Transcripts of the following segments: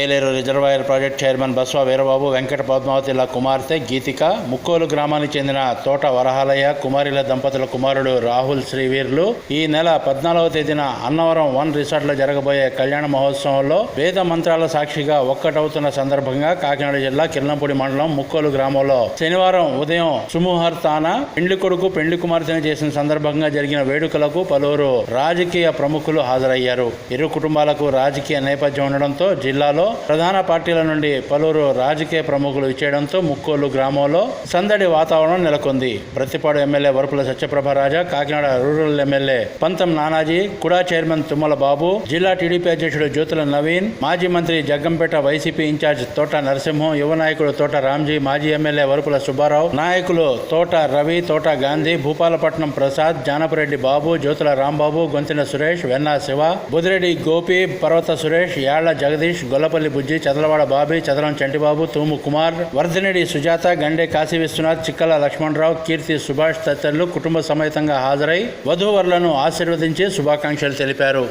Yeleru reservoir project chairman Basva Veerababu Venkata పద్మావతిల కుమార్తె గీతిక ముక్కోలు గ్రామానికి చెందిన తోట వరహాలయ్య కుమారిల దంపతుల కుమారుడు రాహుల్ శ్రీవీర్లు. ఈ నెల పద్నాలుగవ తేదీన అన్నవరం వన్ రిసార్ట్లో జరగబోయే కళ్యాణ మహోత్సవంలో వేద మంత్రాల సాక్షిగా ఒక్కటవుతున్న సందర్భంగా కాకినాడ జిల్లా కిర్లంపూడి మండలం ముక్కోలు గ్రామంలో శనివారం ఉదయం సుముహూర్తాన పెండ్లి కొడుకు పెండ్లి కుమార్తెను చేసిన సందర్భంగా జరిగిన వేడుకలకు పలువురు రాజకీయ ప్రముఖులు హాజరయ్యారు. ఇరు కుటుంబాలకు రాజకీయ నేపథ్యం ఉండడంతో జిల్లాలో ప్రధాన పార్టీల నుండి పలువురు రాజకీయ ప్రముఖులు ఇచ్చేయడంతో ముక్కోలు గ్రామంలో సందడి వాతావరణం నెలకొంది. Prathipadu MLA Varupula Satyaprabharaja Kakinada rural MLA Pantham Nanaji కుడా చైర్మన్ తుమ్మల బాబు జిల్లా టీడీపీ అధ్యక్షుడు జ్యోతుల నవీన్ మాజీ మంత్రి జగ్గంపేట వైసీపీ ఇన్ఛార్జ్ తోట నరసింహం యువ నాయకుడు తోట రామ్జీ మాజీ ఎమ్మెల్యే వరపుల సుబ్బారావు నాయకులు తోట రవి తోట గాంధీ భూపాలపట్నం ప్రసాద్ జానపరెడ్డి బాబు జ్యోతుల రాంబాబు గొంతిన సురేష్ వెన్నా శివ బుదిరెడ్డి గోపి పర్వత సురేష్ యాళ్ళ జగదీష్ గొల్లపల్లి బుజ్జి చదలవాడ బాబి చదరం చంటిబాబు తూము కుమార్ వర్ధనిడి సుజాత గండే కాశీ విశ్వనాథ్ చిక్కల లక్ష్మణరావు కీర్తి సుభాష్ తదితరులు కుటుంబ సమేతంగా హాజరై వధూవరులను ఆశీర్వదించి శుభాకాంక్షలు తెలిపారు.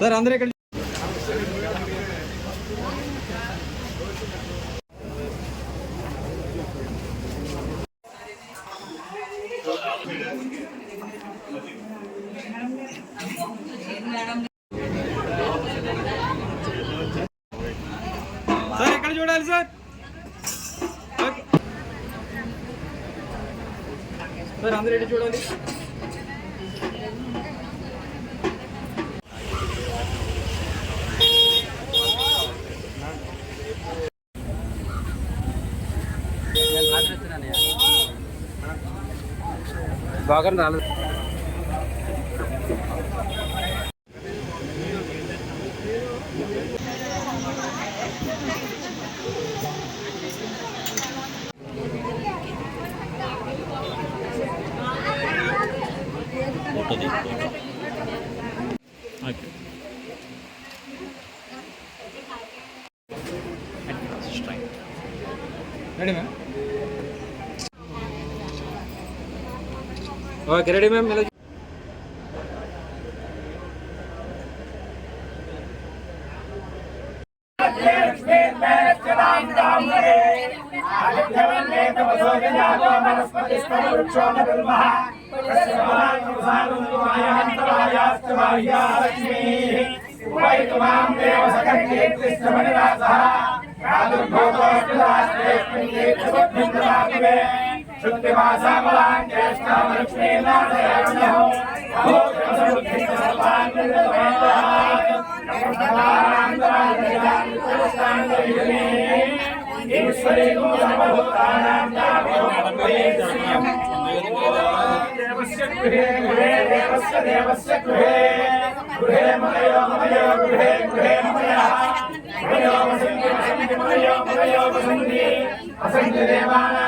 సార్ అందరూ ఇక్కడ సార్ ఎక్కడ చూడాలి సార్? సార్. అందరూ ఎటు చూడాలి? బాగా రాలేదు. Photo ತೀಸ್ಕೊಂಡು okay ready ma'am okay ready ma'am ಎಲ್ಲ राम राम हरे वनस्पतिस्तवृक्षोमः तस्मान्नुसारुमायान्तरायाश्च बाह्या लक्ष्मीः उपैतुमां देव सकर्येत्तिष्ठमणिरासः प्रादुर्भूतोऽस्तुराष्ट्रेष्मिन्दे शुक्तिमासामलाङ्गेष्टामलक्ष्मीनाथयाम्यहम् अभोजनसमुद्धिसर्वान् निर्वैतः ready ma'am okay ready ma'am ఇలా